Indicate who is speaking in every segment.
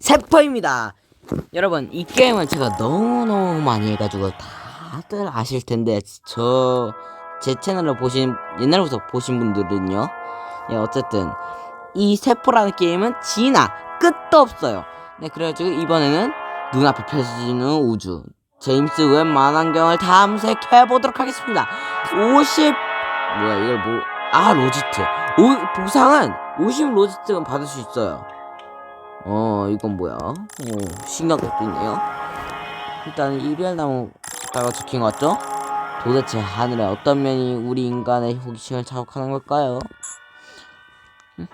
Speaker 1: 세포입니다. 여러분 이 게임은 제가 너무너무 많이 해가지고 다들 아실 텐데 저 제 채널을 보신 옛날부터 보신 분들은요. 예 어쨌든 이 세포라는 게임은 지나 끝도 없어요. 네 그래가지고 이번에는 눈앞에 펼쳐지는 우주 제임스 웹 만환경을 탐색해 보도록 하겠습니다. 50 뭐야 이걸 뭐 아 로지트 오, 보상은 50 로지트는 받을 수 있어요. 어 이건 뭐야? 오 신기한 것도 있네요. 일단 이리얼 나무다가 적힌 것 같죠? 도대체 하늘의 어떤 면이 우리 인간의 호기심을 자극하는 걸까요? 음,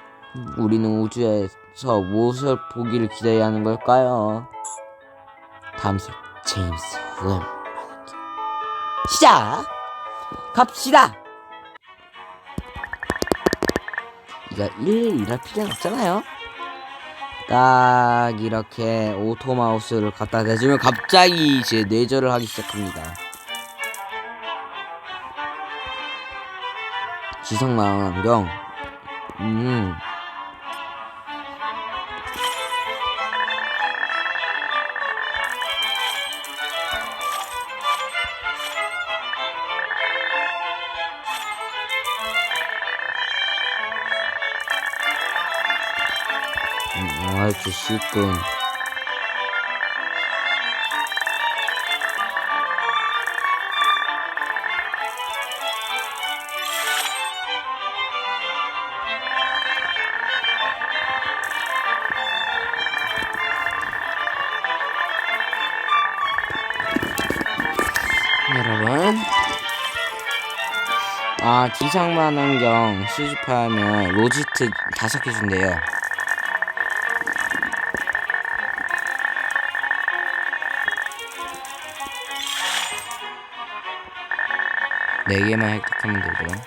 Speaker 1: 우리는 우주에서 무엇을 보기를 기대해야 하는 걸까요? 탐색 제임스 웹 시작! 갑시다! 이거 일일이 일할 필요는 없잖아요. 딱 이렇게 오토 마우스를 갖다 대주면 갑자기 제 뇌절을 하기 시작합니다. 지성망원경 음 쉽군. 여러분 아 지상만 환경 수집하면 로지트 다섯 개 준대요 네 개만 획득하면 되죠.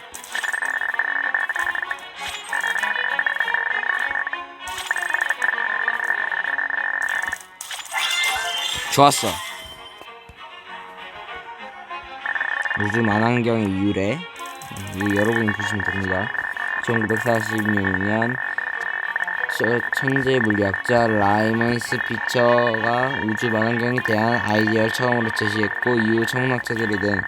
Speaker 1: 좋았어. 우주 만환경의 유래 음, 여러분이 보시면 됩니다. 1946년 천재 물리학자 라이먼 스피처가 우주 만환경에 대한 아이디어를 처음으로 제시했고 이후 천문학자들이 된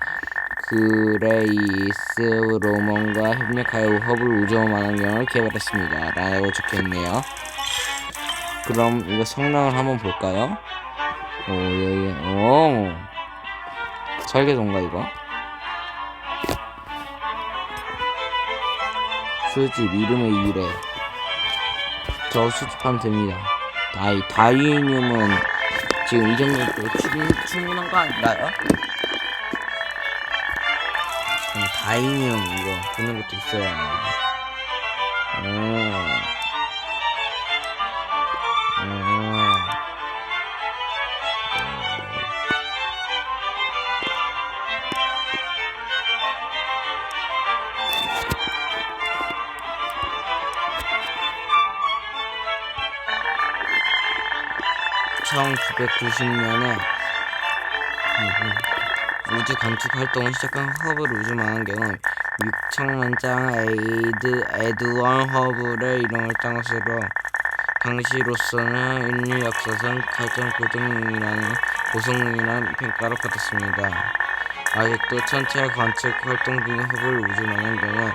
Speaker 1: 그레이스 로먼과 협력하여 허블 우주 만환경을 개발했습니다 라고 적혀있네요 그럼 이거 성능을 한번 볼까요? 오, 예, 예. 오. 설계도인가, 이거? 수집, 이름의 유래. 저 수집하면 됩니다. 다이, 다이니움은 지금 이 정도도 충, 충분한 거 아닌가요? 지금 다이니움 이거 보는 것도 있어야 하는데. 오. 오. 천 990년에 우주 건축 활동을 시작한 허블 우주 망원경은 6천만 장 에이드 에드원 허블의 이름을 딴 것으로 당시로서는 인류 역사상 가장 고등이라는 고성능이라는 평가를 받았습니다. 아직도 천체 관측 활동 중인 허블 우주 망원경은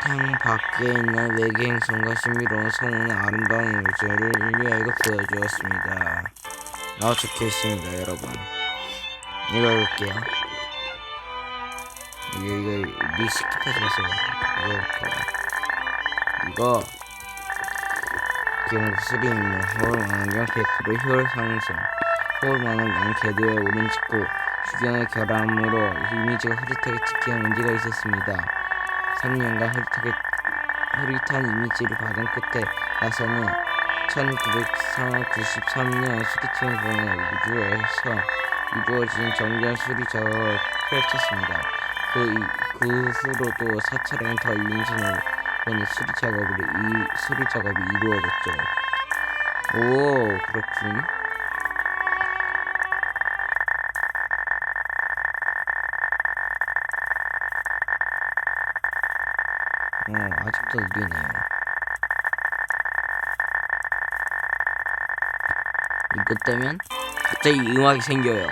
Speaker 1: 땅 밖에 있는 외계 행성과 신비로운 성운의 아름다운 우주를 인류에게 보여주었습니다. 적혀 있습니다, 여러분. 이거 해볼게요. 이거, 이거, 리 스킵하지 마세요. 이거 해볼게요. 이거, 3 있는 서울 망원경 100% 효율 상승. 서울 망원경 궤도에 오른 직후 주경의 결함으로 이미지가 흐릿하게 찍히는 문제가 있었습니다. 3년간 흐릿하게, 흐릿한 이미지를 받은 끝에 나서는 1993년 수리팀을 보내 우주에서 이루어진 정교한 수리 작업을 펼쳤습니다. 그, 이- 그 후로도 사차례는 더 인신을 보내 수리 작업을 이 수리 작업이 이루어졌죠. 오 그렇군. 어 아직도 느리네요. 이것 되면 갑자기 음악이 생겨요.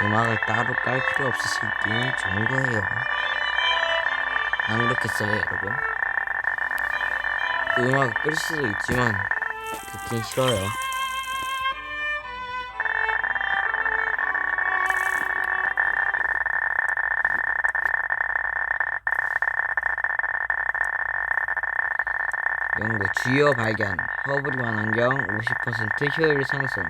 Speaker 1: 음악을 따로 깔 필요 없으시기 좋은 거예요. 안 그렇겠어요, 여러분? 음악을 끌 수도 있지만 듣긴 싫어요. 연구 주요 발견 허블만 안경 50% 효율 상승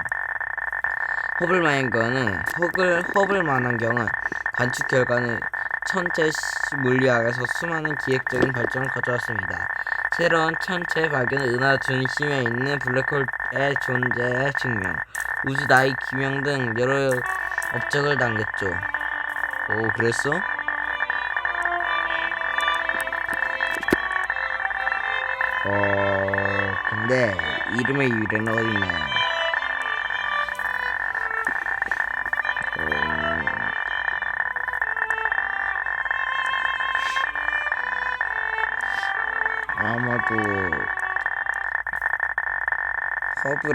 Speaker 1: 허블 만안경은 허블 허블 만안경은 관측 결과는 천체 시- 물리학에서 수많은 기획적인 발전을 가져왔습니다. 새로운 천체 발견은 은하 중심에 있는 블랙홀의 존재에 증명, 우주 나이 기명 등 여러 업적을 남겼죠. 오, 그랬어? 어, 근데 이름의 유래는 어딨나요?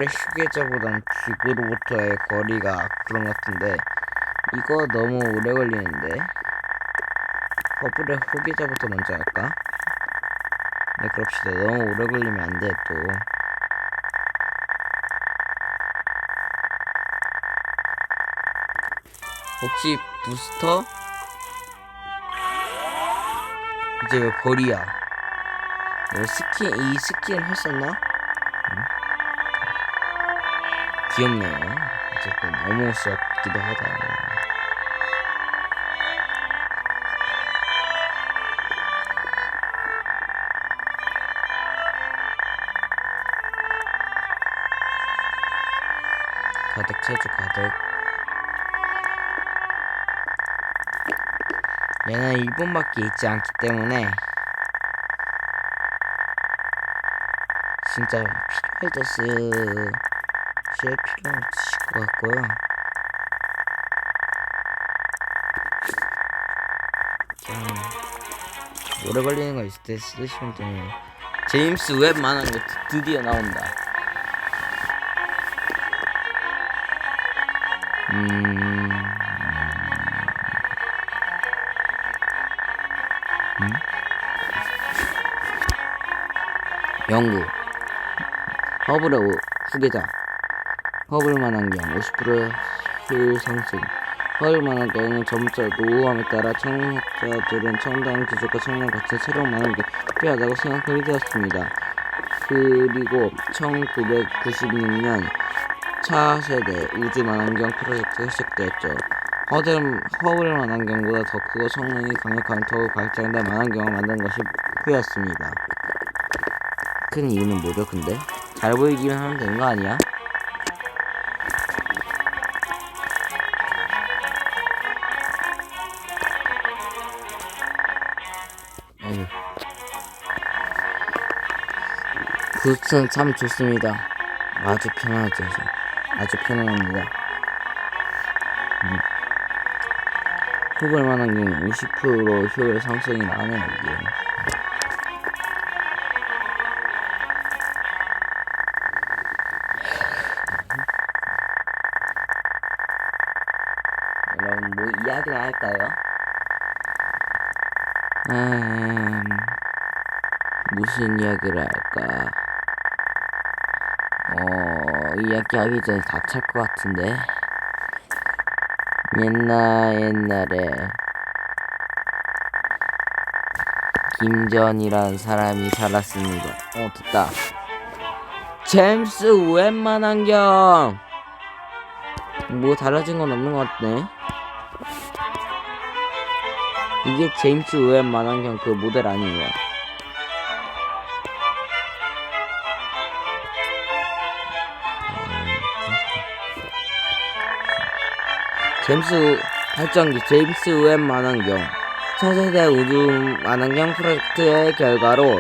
Speaker 1: 허블의 휴게자보단 지구로부터의 거리가 그런 것 같은데 이거 너무 오래 걸리는데 허블의 휴게자부터 먼저 할까? 네 그럽시다 너무 오래 걸리면 안 돼 또 혹시 부스터? 이제 왜 벌이야? 이 스킨 이 스킨 했었나? 귀엽네요. 어쨌든 어머스 같기도 하다. 가득 채주 가득. 얘는 1분밖에 있지 않기 때문에 진짜 필요할 때 쓰... 쓸 필요 없으실 것 같고요. 그냥 오래 걸리는 거 있을 때 쓰시면 돼요. 제임스 웹 만한 거 드- 드디어 나온다. 음... 음? 허블의 오- 후계자 허블만 환경 50% 효율 상승 허블만 환경은 점차 노후함에 따라 청학자들은 첨단 기술과 청량 같은 새로운 만환경이 필요하다고 생각하게 되었습니다. 그리고 1996년 차세대 우주 만환경 프로젝트가 시작되었죠. 허들, 허블 만환경보다 더 크고 성능이 강력한 더욱 발전된 만환경을 만드는 것이 필요했습니다. 큰 이유는 뭐죠, 근데? 잘 보이기만 하면 되는 거 아니야? 굿은 참 좋습니다. 아주 편하죠. 아주 편안합니다. 음. 호불 만한 경우 50% 효율 상승이 나네요, 이게. 여러분 뭐 이야기나 할까요? 음, 무슨 이야기를 할까? 어, 이야기하기 전에 다찰 것 같은데. 옛날 옛날에 김전이라는 사람이 살았습니다. 어, 됐다. 제임스 웬만 안경. 뭐 달라진 건 없는 것 같네. 이게 제임스 웹 만환경 그 모델 아니에 제임스 발전기 제임스 웹 만환경 차세대 우주 만환경 프로젝트의 결과로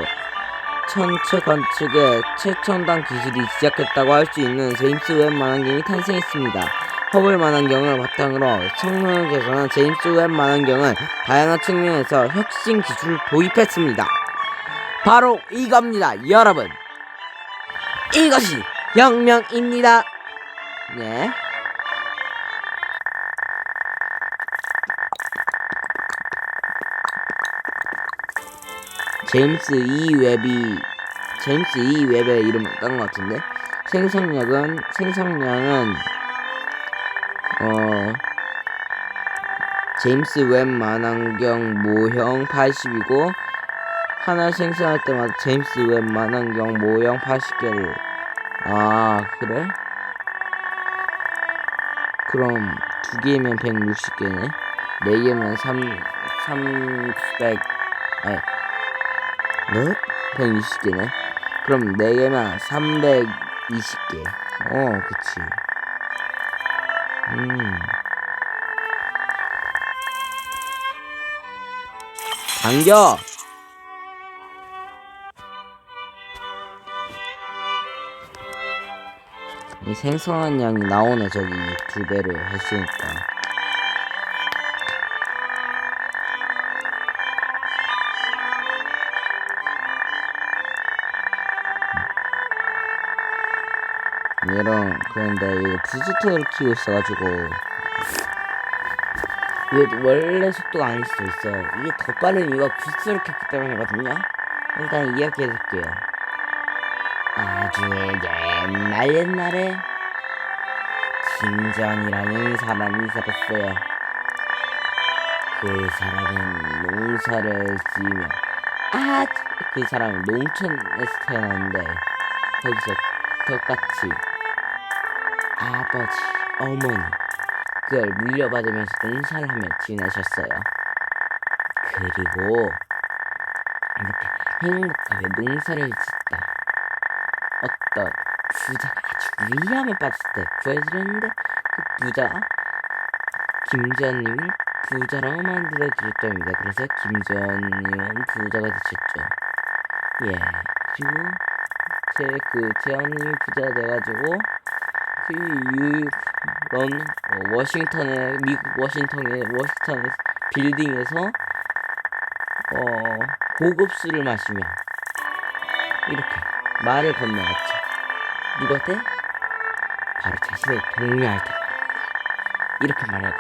Speaker 1: 천체 관측에 최첨단 기술이 시작했다고 할 수 있는 제임스 웹 만원경이 탄생했습니다. 허블 만원경을 바탕으로 성능을 개선한 제임스 웹 만원경은 다양한 측면에서 혁신 기술을 도입했습니다. 바로 이겁니다, 여러분. 이것이 혁명입니다. 네. 제임스 E 웹이 제임스 E 웹의 이름을 딴 것 같은데? 생성량은 생성량은 어 제임스 웹 만환경 모형 80이고 하나 생성할 때마다 제임스 웹 만환경 모형 80개를. 아 그래? 그럼 두 개면 160개네? 네 개면 3 300 아니 네? 120개네. 그럼 4개면 320개. 어, 그치. 음. 당겨! 이 생성한 양이 나오네, 저기. 두 배를 했으니까. 그런데 이거 부스터를 키고 있어가지고 이게 원래 속도가 아닐 수도 있어 이게 더 빠른 이유가 부스터를 켰기 때문이거든요. 일단 이야기해 줄게요. 아주 옛날 옛날에 김전이라는 사람이 있었어요. 그 사람은 농사를 지으며 아그 사람은 농촌에서 태어났는데 거기서 똑같이 아버지, 어머니 그걸 물려받으면서 농사를 하며 지내셨어요. 그리고 이렇게 행복하게 농사를 짓다 어떤 부자가 아주 위험에 빠졌을 때 구해주렸는데 그 부자 김지현님이 부자라고 만들어주셨답니다. 그래서 김지현님은 부자가 되셨죠. 예, 그리고 제 그 재현님이 부자 돼가지고 그 유런 어, 워싱턴의 미국 워싱턴의 워싱턴의 빌딩에서 어 고급 술을 마시며 이렇게 말을 건너갔죠. 누구한테? 바로 자신의 동료한테 이렇게 말을.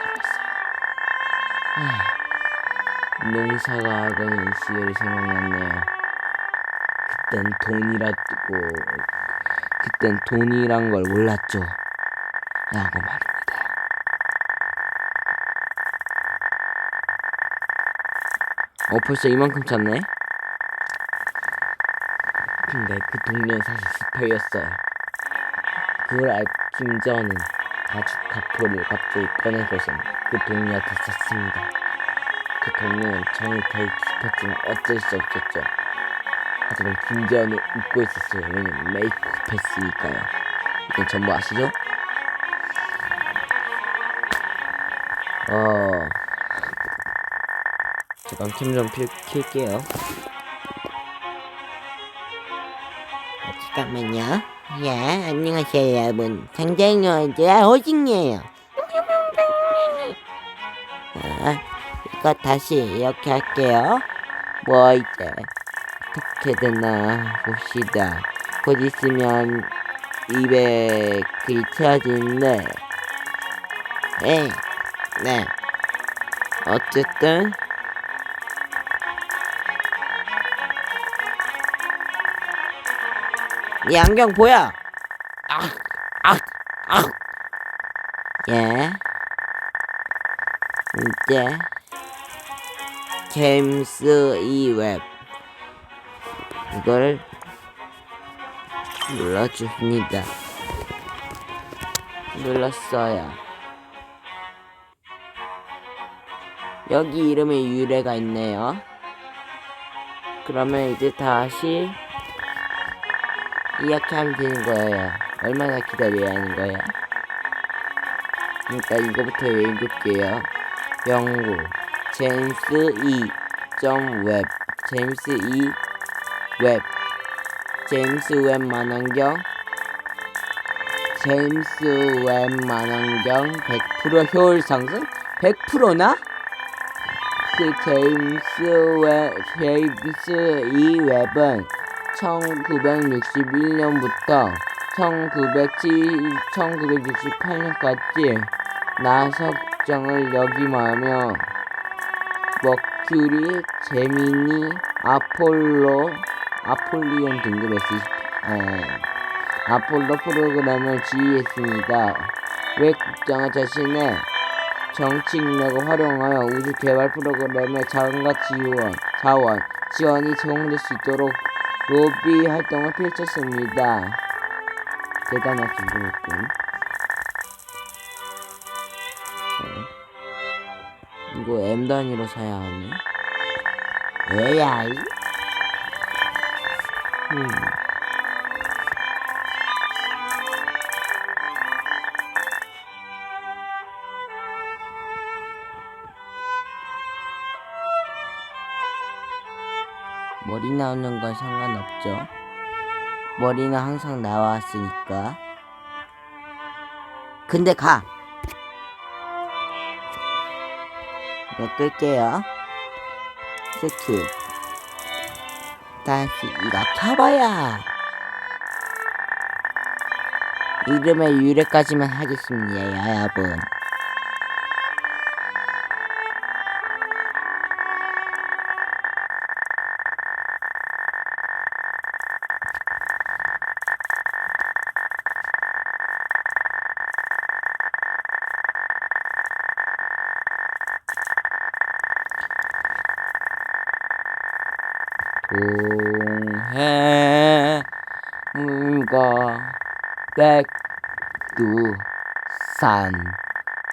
Speaker 1: 아, 농사가 하던 시절이 생각났네요. 그땐 돈이라고 그땐 돈이란 걸 몰랐죠. 라고 말입니다. 어 벌써 이만큼 찼네. 근데 그 동료는 사실 스파이였어요. 그걸 알고 김정은 아주 가포를 갑자기 꺼내고선 그 동료한테 썼습니다. 그 동료는 정이 되게 깊었지만 어쩔 수 없었죠. 하지만 김재현은 웃고 있었어요. 왜냐면 메이크업 했으니까요. 이건 전부 아시죠? 어... 잠깐 캠좀 킬게요. 아, 잠깐만요. 예, 안녕하세요 여러분. 상장녀자 호징이에요. 아, 이거 다시 이렇게 할게요. 뭐 이제 어떻게 되나 봅시다. 곧 있으면 200글이 채워지는데, 네, 네. 어쨌든, 이 안경 보여? 아, 아, 아. 예. 이제, 제임스 이 웹. 이걸 눌러줍니다. 눌렀어요. 여기 이름에 유래가 있네요. 그러면 이제 다시 이렇게 하면 되는 거예요. 얼마나 기다려야 하는 거예요? 그러니까 이거부터 읽을게요. 영구 제임스 E 점웹 제임스 E 웹 제임스 웹 만원경 제임스 웹 만원경 100% 효율 상승? 100%나? 그 제임스 웹 제임스 이 웹은 1961년부터 1907, 1968년까지 나석정을 역임하며 머큐리, 제미니, 아폴로, 아폴리온 등급 S, 에, 아폴로 프로그램을 지휘했습니다. 왜 국장은 자신의 정치능력을 활용하여 우주 개발 프로그램의 자금과 지원, 자원, 지원이 제공될 수 있도록 로비 활동을 펼쳤습니다. 대단하신 분이군. 네. 이거 M 단위로 사야 하네. AI? 음. 머리 나오는 건 상관없죠. 머리는 항상 나왔으니까. 근데 가! 이거 끌게요. 세트. 다시 이거 켜봐야. 이름의 유래까지만 하겠습니다, 여러분. 동해물과 백두산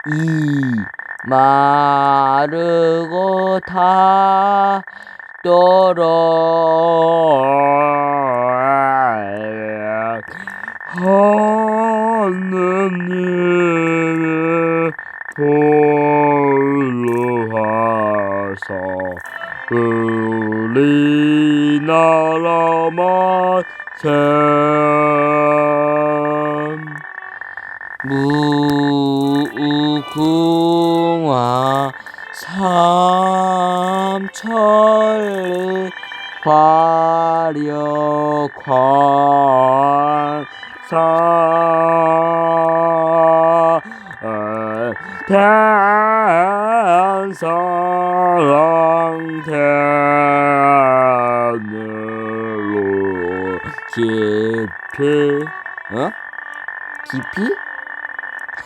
Speaker 1: 이 마르고 닿도록 하느님 무궁화 삼천리 화려관 사 대한 깊이 어? 깊이?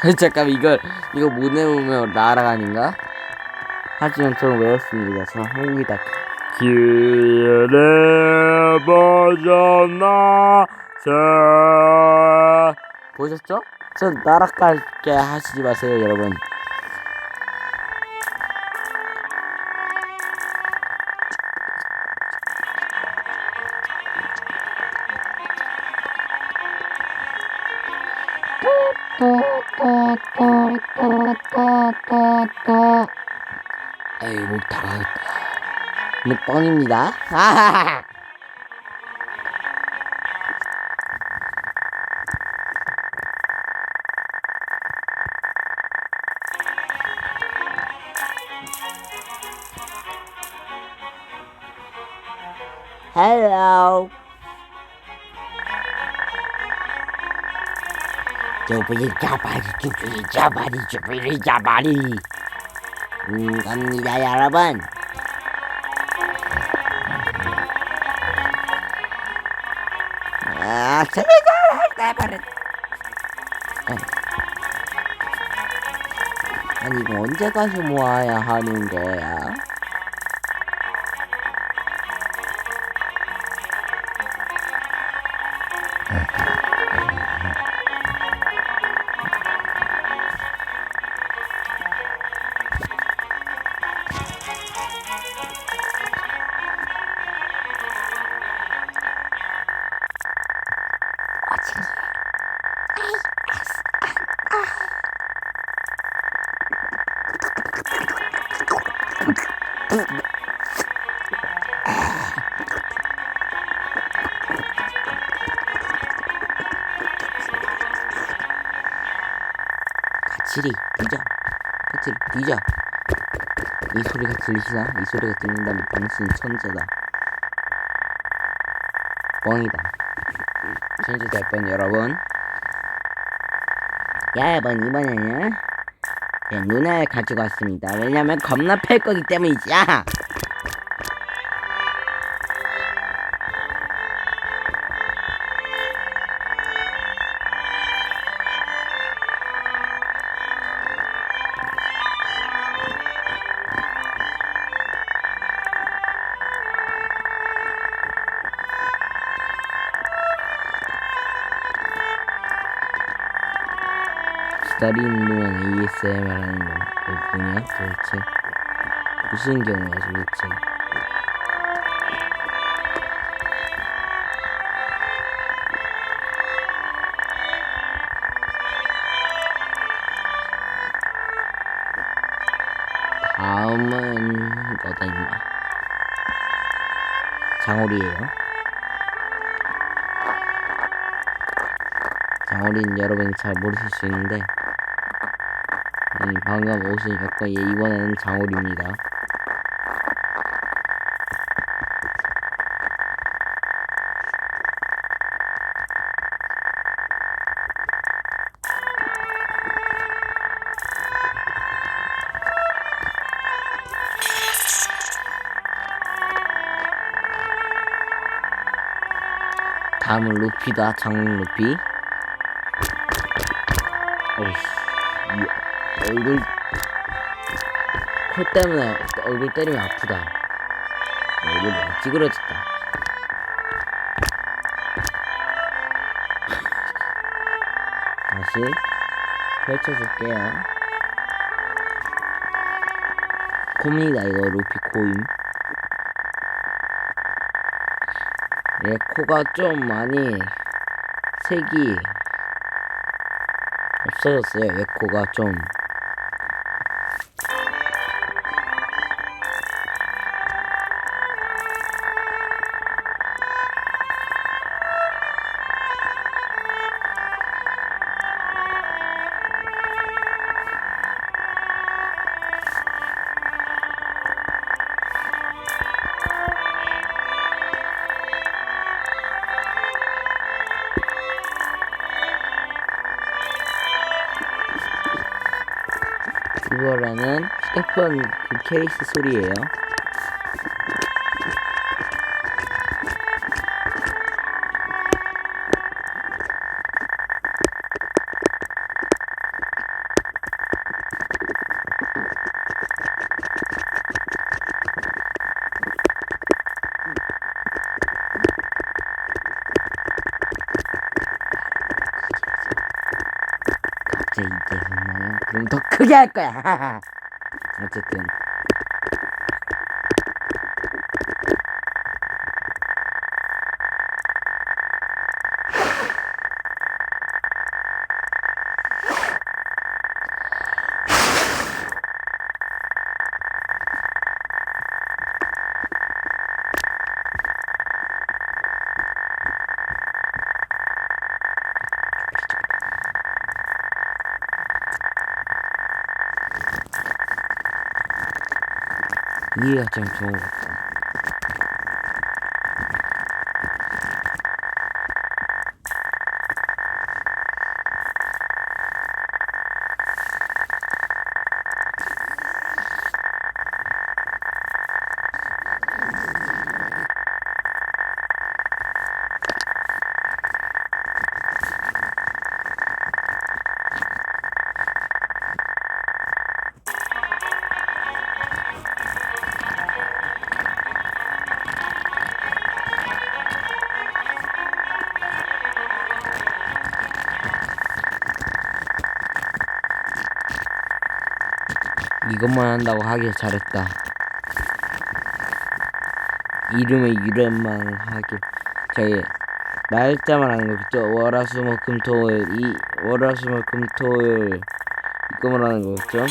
Speaker 1: 잠깐 이걸 이거 못 외우면 나락 아닌가? 하지만 저는 외웠습니다. 저는 한국이다. 벗어나 자 보셨죠? 전 나락 갈게 하시지 마세요, 여러분. 에이, 목 다가겠다. 목 뻥입니다. 주부리 자바리 주부리 자바리 주부리 자바리. 음 갑니다 여러분. 아 세상을 해버렸 아니 이거 언제 가서 모아야 하는 거야? 들리시나? 이 소리가 들린다면 당신 천재다. 뻥이다. 천재 될 뻔 여러분. 야 여러분 이번에는 예, 누나를 가지고 왔습니다. 왜냐면 겁나 팰 거기 때문이지. 야! 다리는 동안 ASMR 하는 거 뭐냐 도대체 무슨 경우야 도대체? 다음은 너다 임마? 장오리에요. 장어리는 여러분이 잘 모르실 수 있는데 음, 방금 오신 약간 예, 이번에는 장어리입니다. 다음은 루피다 장군 루피 어이씨 이 얼굴 코 때문에 얼굴 때리면 아프다. 얼굴 너무 찌그러졌다. 다시 펼쳐줄게요. 코입니다 이거 루피 코임 얘 코가 좀 많이 색이 없어졌어요. 얘 코가 좀 이거라는 휴대폰 그 케이스 소리예요. 더 크게 할 거야. 어쨌든 이해가 좀좋 이것만 한다고 하길 잘했다. 이름의 유래만 하길. 저희 날짜만 하는 거 그죠? 월화수목금토일 이 월화수목금토일 이거만 하는 거겠죠?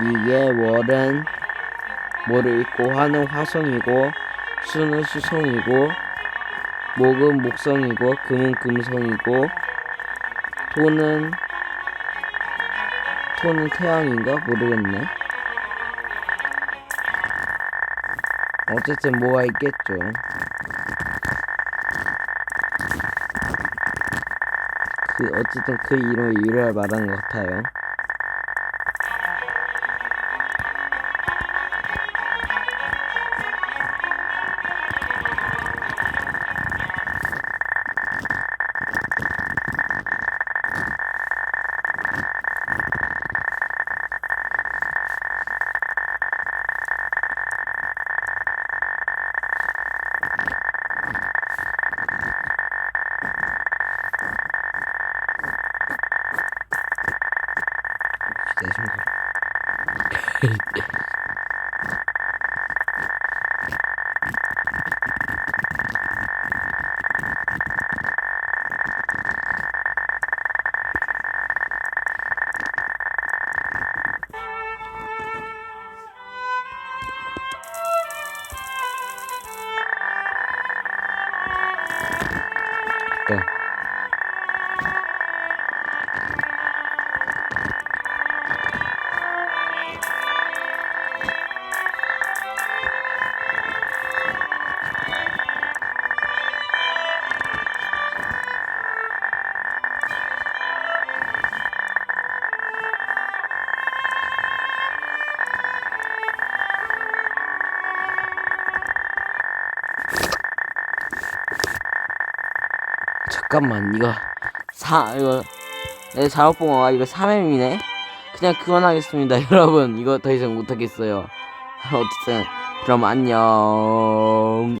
Speaker 1: 이게 월은 모를 있고 화는 화성이고 수는 수성이고 목은 목성이고 금은 금성이고 돈 은 돈은 태양인가 모르겠네. 어쨌든 뭐가 있겠죠. 그 어쨌든 그 이름을 유래를 말하는 것 같아요. 잠깐만 이거 사 이거 내 거가 이거 3M이네? 그냥 그만하겠습니다 여러분. 이거 더 이상 못하겠어요. 어쨌든 그럼 안녕